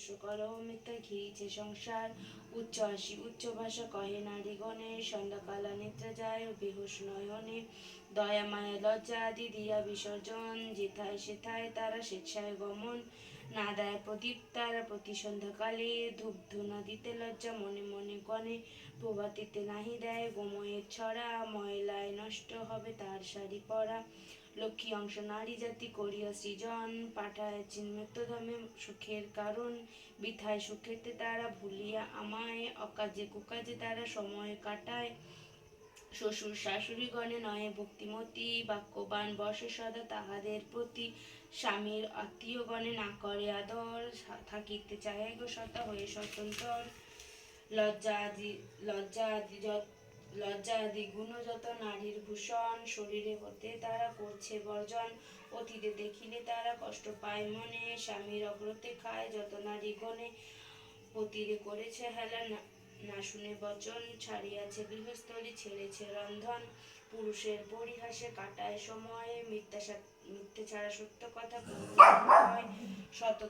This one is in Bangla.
রহস্য কর, মিথ্যা ঘিরিছে সংসার। উচ্চ হাসি উচ্চ ভাষা কহে নারী নারীগণে সন্ধ্যাকালা নিদ্রা যায়, বেহুশ নয়নে। দয়া মায়া লজ্জা আদি দিয়া বিসর্জন, যেথায় সেথায় তারা স্বেচ্ছায় গমন। না দেয় প্রদীপ, তারা প্রতি সন্ধ্যাকালে। ধূপ ধুনা দিতে লজ্জা, মনে মনে গণে। প্রভাতিতে নাহি দেয় গোময়ের ছড়া, ময়লায় নষ্ট হবে তার শাড়ি পরা। লক্ষ্মী অংশ, নারী জাতি করিয়া সৃজন, পাঠায় চিন্মৃত্যধামে সুখের কারণ, বিথায় সুখেতে তারা ভুলিয়া আমায়, অকাজে কুকাজে তারা সময় কাটায়। শ্বশুর শাশুড়ি গণে নয় ভক্তিমতী, বাক্যবান বসে সদা তাহাদের প্রতি। স্বামীর আত্মীয় গণে না করে আদর থাকিতে চাহে গো সতা হয়ে স্বতন্ত্র লজ্জা আদি লজ্জা আদি যত- লজ্জা আদি গুণ যত নারীর ভূষণ শরীরে হতে তারা করছে বর্জন, অতীতে দেখিলে তারা কষ্ট পায় মনে, স্বামীর অগ্রতে খায় যত নারী গণে অতীরে করেছে হেলা না- শুনে বচন, ছাড়িয়াছে গৃহস্থলী, ছেড়েছে রন্ধন, পুরুষের পরিহাসে কাটায় সময়, মিথ্যা মিথ্যে ছাড়া সত্য কথা সত